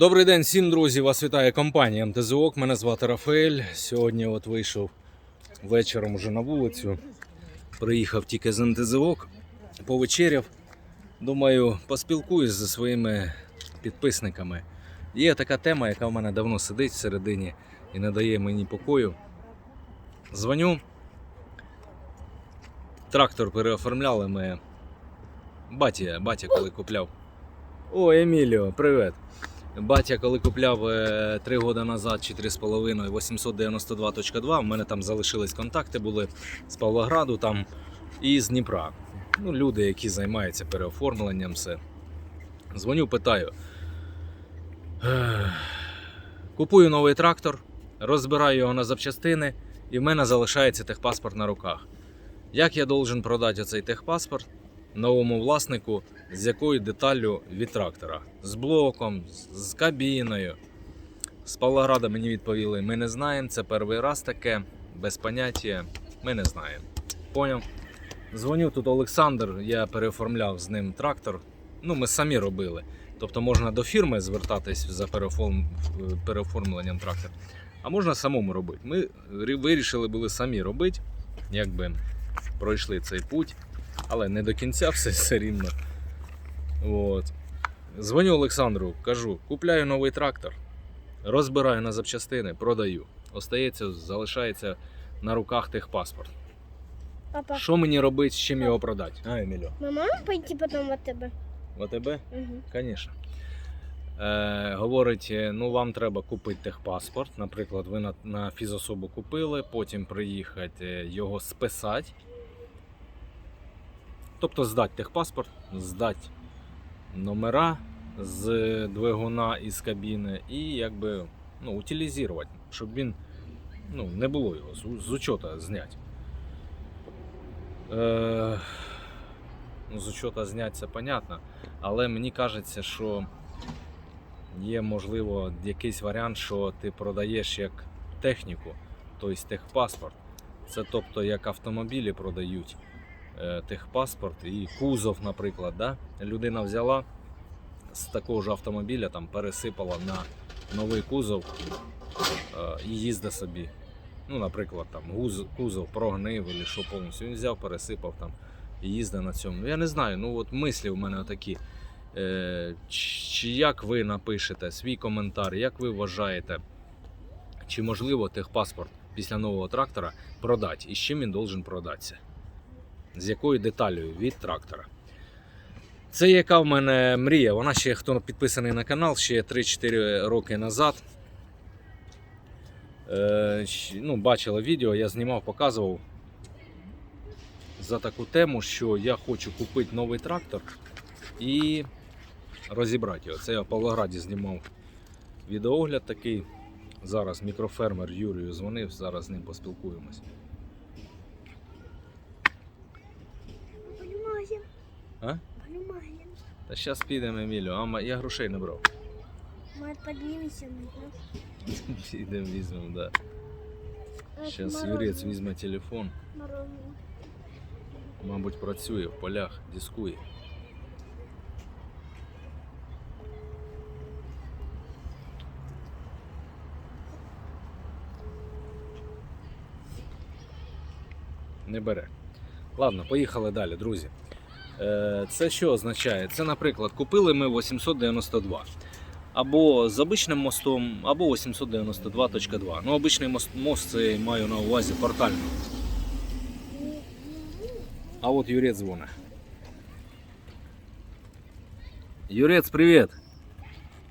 Добрий день всім, друзі! Вас вітає компанія МТЗОК. Мене звати Рафаель. Сьогодні от вийшов вечором уже на вулицю. Приїхав тільки з МТЗОК, повечеряв. Думаю, поспілкуюсь зі своїми підписниками. Є така тема, яка в мене давно сидить всередині і не дає мені покою. Дзвоню. Трактор переоформляли ми. Батя, батя коли купляв. О, Еміліо, привіт. Батя, коли купляв 3 роки назад, чи 3,5 892.2, в мене там залишились контакти були з Павлограду там і з Дніпра. Ну, люди, які займаються переоформленням, все. Дзвоню, питаю. Купую новий трактор, розбираю його на запчастини, і в мене залишається техпаспорт на руках. Як я должен продати оцей техпаспорт новому власнику з якою деталлю від трактора? З блоком, з- кабіною. З Павлограда мені відповіли: ми не знаємо, це перший раз таке, без поняття, ми не знаємо. Поняв? Дзвоню тут Олександр, я переоформляв з ним трактор. Ну, ми самі робили. Тобто можна до фірми звертатись за переоформ... переоформленням трактора, а можна самому робити. Ми вирішили були самі робити, якби пройшли цей путь, але не до кінця все, все рівно. От. Дзвоню Олександру, кажу, купляю новий трактор, розбираю на запчастини, продаю. Остається, залишається на руках техпаспорт. Папа, Що мені робити, з чим його продати? А, Емілю, мы можем пойти потом в АТБ? в АТБ? Угу. Звісно. Е, говорить, е, ну вам треба купити техпаспорт. Наприклад, ви на, на фізособу купили, потім приїхати е, його списати. Тобто здати техпаспорт, здати номера з двигуна і з кабіни і якби ну, утилізувати, щоб він ну, не було його з, з учета зняти. Е, ну, з учета зняти це понятно, але мені кажеться, що є можливо якийсь варіант, що ти продаєш як техніку, тобто техпаспорт. Це тобто як автомобілі продають техпаспорт і кузов, наприклад. Да? Людина взяла з такого ж автомобіля, там пересипала на новий кузов е, і їздить собі. Ну, наприклад, там кузов прогнив, або що повністю. Він взяв, пересипав там і їздить на цьому. Я не знаю, ну от мислі в мене такі. Е, чи як ви напишете свій коментар, як ви вважаєте, чи можливо техпаспорт після нового трактора продати і з чим він должен продатися? З якою деталлю від трактора? Це яка в мене мрія. Вона ще хто підписаний на канал ще 3-4 роки назад. Е, ну, бачила відео, я знімав, показував за таку тему, що я хочу купити новий трактор і розібрати його. Це я в Павлограді знімав відеогляд такий. Зараз мікрофермер Юрію дзвонив, зараз з ним поспілкуємось. А? Та зараз підемо, Емілю, а я грошей не брав. Мы поднимемся на Підемо візьмемо, да. Зараз Юрець візьме телефон, мабуть, працює в полях, дискує. Не бере. Ладно, поїхали далі, друзі. Е, Це що означає? Це, наприклад, купили ми 892. Або з обичним мостом, або 892.2. Ну, обичний мост, мост це я маю на увазі портальний. А от Юрець дзвонить. Юрець, привіт!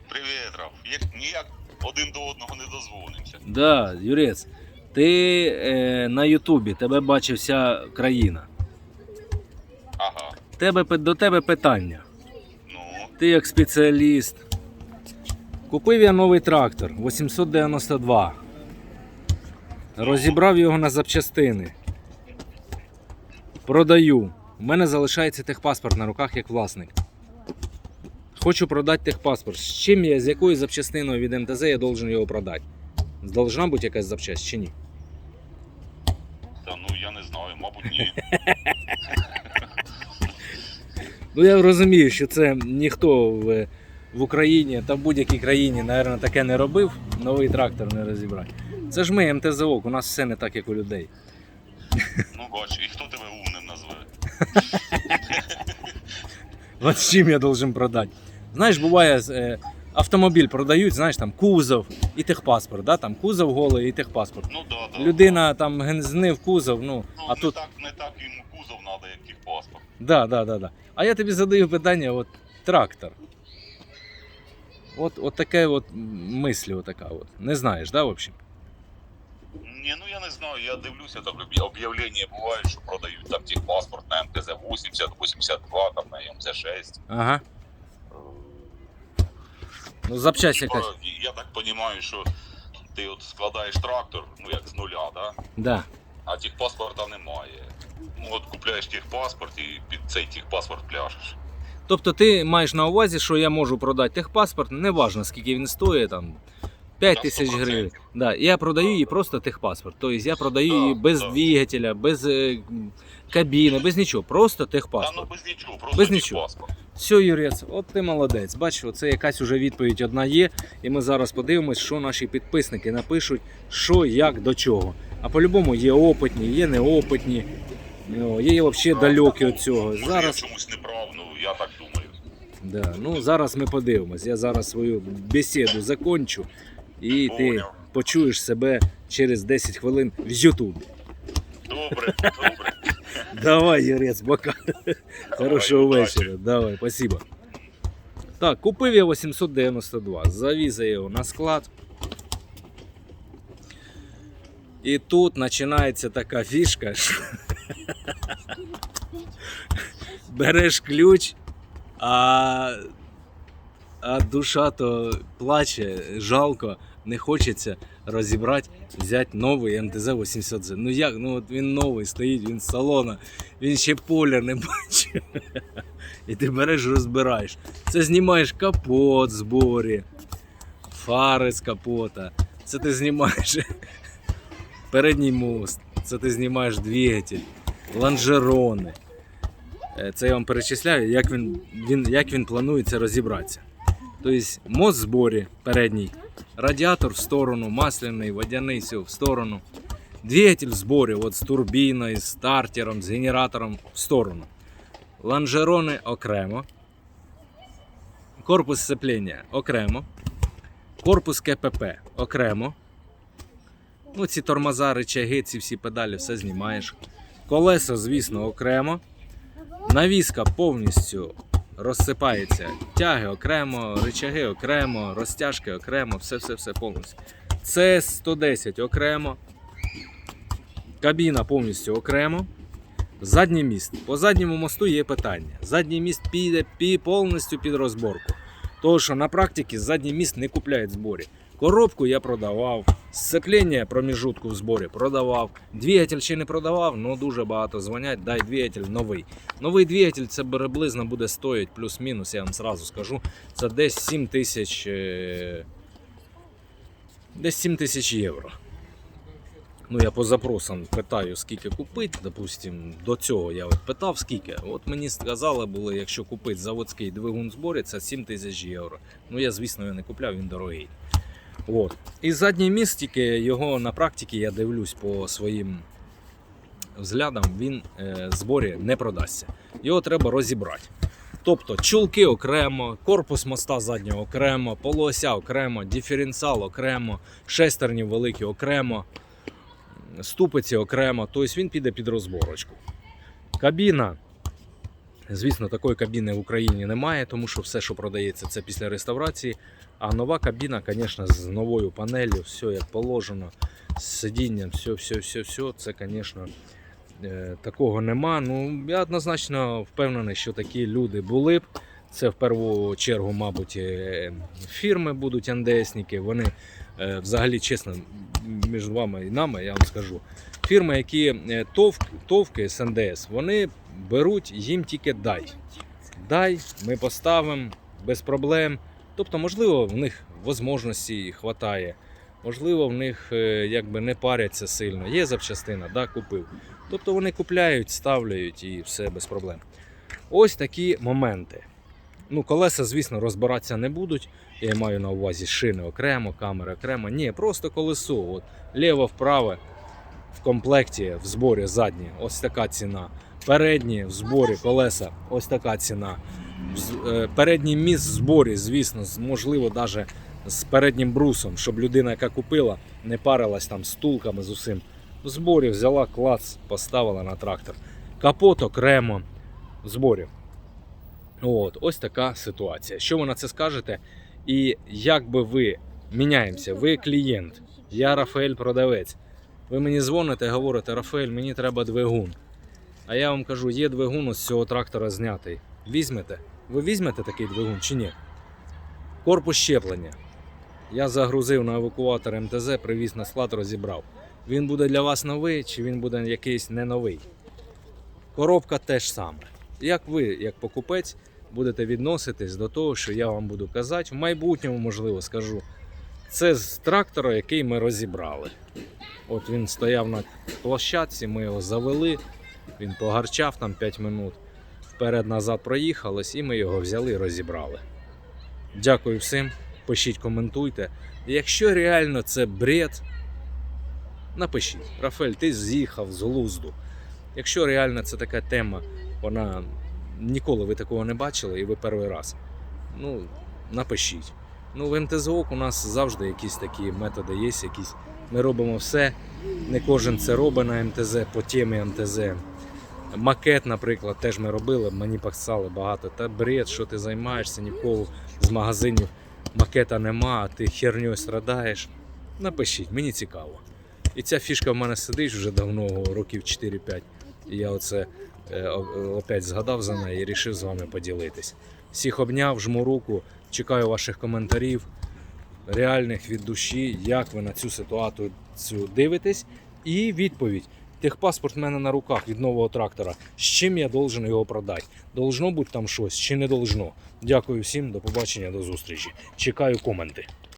Привіт, Раф. Ніяк один до одного не дозвонимося. Да, Юрець, ти е, на Ютубі, тебе бачить вся країна. Тебе, до тебе питання. Ну, Ти як спеціаліст. Купив я новий трактор 892. Розібрав його на запчастини. Продаю. У мене залишається техпаспорт на руках як власник. Хочу продати техпаспорт. З чим я, з якою запчастиною від МТЗ я должен його продати? Должна бути якась запчасть чи ні? та ну я не знаю, мабуть, ні. Ну я розумію, що це ніхто в в Україні та в будь-якій країні, мабуть, таке не робив, новий трактор не розібрати. Це ж ми МТЗО, у нас все не так, як у людей. Ну бач, і хто тебе умним назве? От з чим я должен продати. Знаєш, буває, е, автомобіль продають, знаєш, там кузов і техпаспорт, да? там кузов голий і техпаспорт. Ну да, да. Людина там гензнив кузов, ну, Ну, а не, тут. так, не так йому кузов треба, як їх паспорт. Да, да, да, да. А я тобі задаю питання, от трактор. От, от таке от мислі, отака от. Не знаєш, да, взагалі? Ні, ну я не знаю, я дивлюся, там об'я- об'явлення бувають, що продають там техпаспорт на МТЗ 80, 82, там на МТЗ 6. Ага. Ну, запчасть якась. Я так розумію, що ти от складаєш трактор, ну як з нуля, да? Да. а техпаспорта немає. Ну от купляєш техпаспорт і під цей техпаспорт пляшеш. Тобто ти маєш на увазі, що я можу продати техпаспорт, неважно скільки він стоїть, там 5 тисяч гривень. Да, я продаю її просто техпаспорт. Тобто я продаю її без да. двигателя, без е, кабіни, без нічого, просто Та техпаспорт. ну без нічого, просто Без нічого. техпаспорт. Все, Юрець, от ти молодець. Бачиш, оце якась уже відповідь одна є. І ми зараз подивимось, що наші підписники напишуть, що, як, до чого. А по-любому є опитні, є неопитні, ну, є взагалі далекі від цього. Може, Зараз, я чомусь не прав, ну я так думаю. да, ну, зараз ми подивимось. Я зараз свою бесіду закончу, і ти почуєш себе через 10 хвилин в Ютубі. Добре, добре. Давай, Юрець, бока. Хорошого удачі. вечора. Давай, спасибо. Так, купив я 892, завіз я його на склад. І тут починається така фішка, що береш ключ, а, а душа то плаче, жалко, не хочеться розібрати, взяти новий МТЗ 800 z Ну як? Ну от він новий стоїть, він з салона, він ще поля не бачив. І ти береш, розбираєш. Це знімаєш капот в зборі, фари з капота. Це ти знімаєш передній мост, це ти знімаєш двигатель, лонжерони. Е, Це я вам перечисляю, як він, він, як він планує це розібратися. Тобто мост зборі передній, радіатор в сторону, масляний, водяний все в сторону. Двигатель в от з турбіною, з стартером, з генератором в сторону. Лонжерони окремо. Корпус сцеплення окремо. Корпус КПП окремо. Ну, ці тормоза, рычаги, ці всі педалі, все знімаєш. Колеса, звісно, окремо. Навіска повністю розсипається. Тяги окремо, речаги окремо, розтяжки окремо, все-все-все повністю. Це 110 окремо. Кабіна повністю окремо. Задній міст. По задньому мосту є питання. Задній міст піде повністю під розборку. Тому що на практиці задній міст не купляють зборі. Коробку я продавав, сцеплення проміжутку в зборі продавав. Двигатель ще не продавав, але дуже багато дзвонять, дай двигатель новий. Новий двигатель це приблизно буде стоїть плюс-мінус, я вам зразу скажу. Це десь 7 тисяч. е, Десь 7 тисяч євро. Ну, я по запросам питаю, скільки купити. Допустим, до цього я от питав, скільки. От мені сказали було, якщо купити заводський двигун зборі, це 7 тисяч євро. Ну я, звісно, його не купляв, він дорогий. От. І задній міст, тільки його на практиці я дивлюсь по своїм взглядам, він е, зборі не продасться. Його треба розібрати. Тобто чулки окремо, корпус моста заднього окремо, полуося окремо, диференціал окремо, шестерні великі окремо, ступиці окремо, тобто він піде під розборочку. Кабіна. Звісно, такої кабіни в Україні немає, тому що все, що продається, це після реставрації. А нова кабіна, звісно, з новою панелью, все як положено, з сидінням, все, все, все, все. Це, звісно, е, такого нема. Ну, я однозначно впевнений, що такі люди були б. Це в першу чергу, мабуть, е, фірми будуть НДСники. Вони взагалі, чесно, між вами і нами, я вам скажу. Фірми, які е, товк, товки з НДС, вони беруть їм тільки дай. Дай, ми поставимо без проблем. Тобто, можливо, в них можливості вистачає, можливо, в них е, якби не паряться сильно. Є запчастина, да, купив. Тобто вони купляють, ставляють і все без проблем. Ось такі моменти. Ну, колеса, звісно, розбиратися не будуть. Я маю на увазі шини окремо, камери окремо. Ні, просто колесо. От, ліво вправо в комплекті, в зборі задні, ось така ціна. Передні в зборі колеса, ось така ціна. Е, Передній міст в зборі, звісно, можливо, навіть з переднім брусом, щоб людина, яка купила, не парилась там з тулками з усім. В зборі взяла клац, поставила на трактор. Капот окремо в зборі. От, ось така ситуація. Що ви на це скажете? І як би ви міняємося, ви клієнт, я Рафаель продавець. Ви мені дзвоните, і говорите, Рафаель, мені треба двигун. А я вам кажу, є двигун з цього трактора знятий. Візьмете? Ви візьмете такий двигун чи ні? Корпус щеплення. Я загрузив на евакуатор МТЗ, привіз на склад, розібрав. Він буде для вас новий, чи він буде якийсь не новий? Коробка теж саме. Як ви, як покупець, будете відноситись до того, що я вам буду казати, в майбутньому, можливо, скажу. Це з трактора, який ми розібрали. От він стояв на площадці, ми його завели, він погарчав там 5 минут. Вперед-назад проїхались, і ми його взяли і розібрали. Дякую всім. Пишіть, коментуйте. Якщо реально це бред, напишіть. Рафель, ти з'їхав з глузду. Якщо реально це така тема, вона ніколи ви такого не бачили і ви перший раз. Ну, напишіть. Ну, в МТЗОК у нас завжди якісь такі методи є, якісь. Ми робимо все. Не кожен це робить на МТЗ по темі МТЗ. Макет, наприклад, теж ми робили, мені писали багато. Та бред, що ти займаєшся, нікого з магазинів макета нема, а ти херньою страдаєш. Напишіть, мені цікаво. І ця фішка в мене сидить вже давно, років 4-5. І я оце е, опять згадав за неї і вирішив з вами поділитись. Всіх обняв, жму руку, чекаю ваших коментарів, реальних від душі, як ви на цю ситуацію дивитесь. І відповідь. Техпаспорт в мене на руках від нового трактора. З чим я должен його продати? Должно бути там щось чи не должно? Дякую всім, до побачення, до зустрічі. Чекаю коменти.